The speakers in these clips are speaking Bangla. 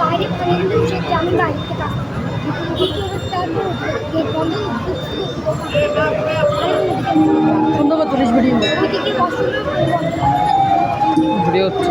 বাইরে পর্যন্ত সেটা আমি বাড়িতে থাকতাম ধন্যবাদ তুলিস ভিডিও। ভিডিও হচ্ছে।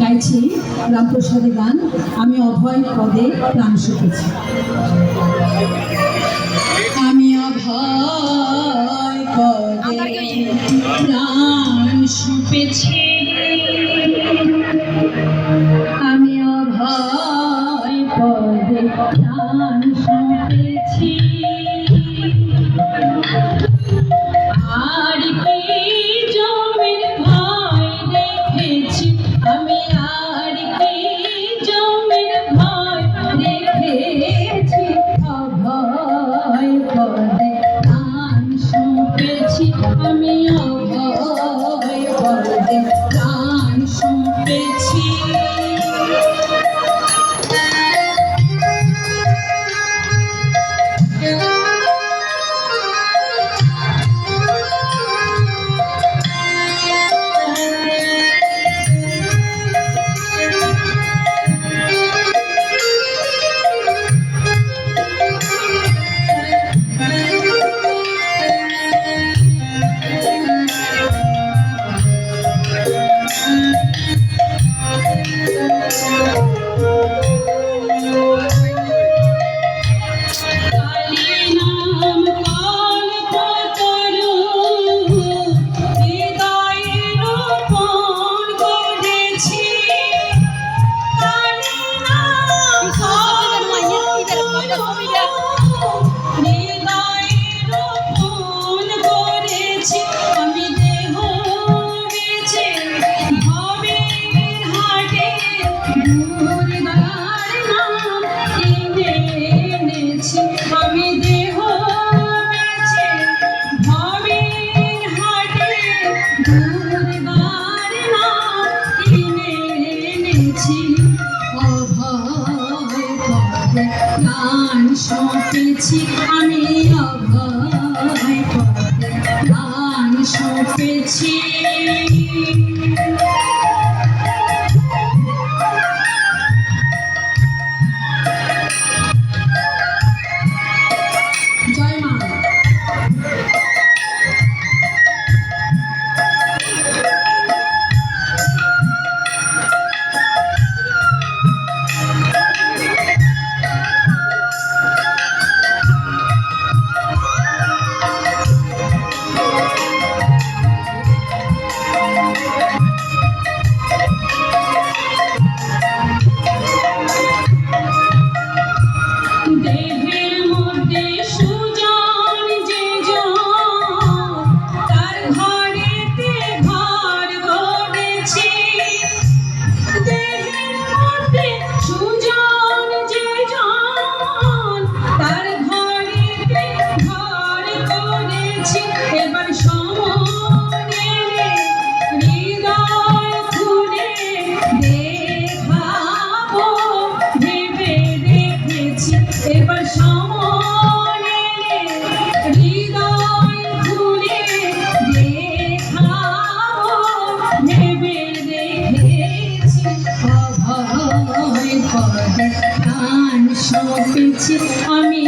গাইছি রামপ্রসাদের গান। আমি অভয় পদে প্রাণ শিখেছি আমি অভয় পদে প্রাণ শুপেছি Amen. সপেছি আমি অভয় গান সপেছি। সপেছি আমি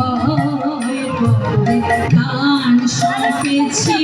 অভয় গান সপেছি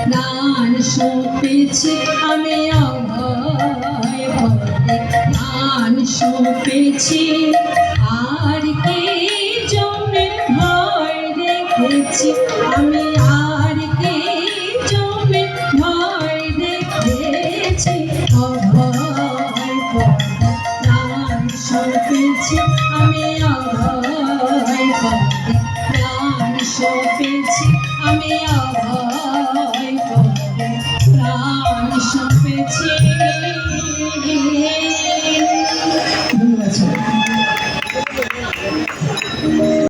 প্রাণ সপেছি আমি অভয় সপেছি আর কি জমে ভয় রেখেছি আমি আর কি জমে ভয় রেখেছি অভয় প্রাণ সপেছি আমি অভয় প্রাণ সপেছি আমি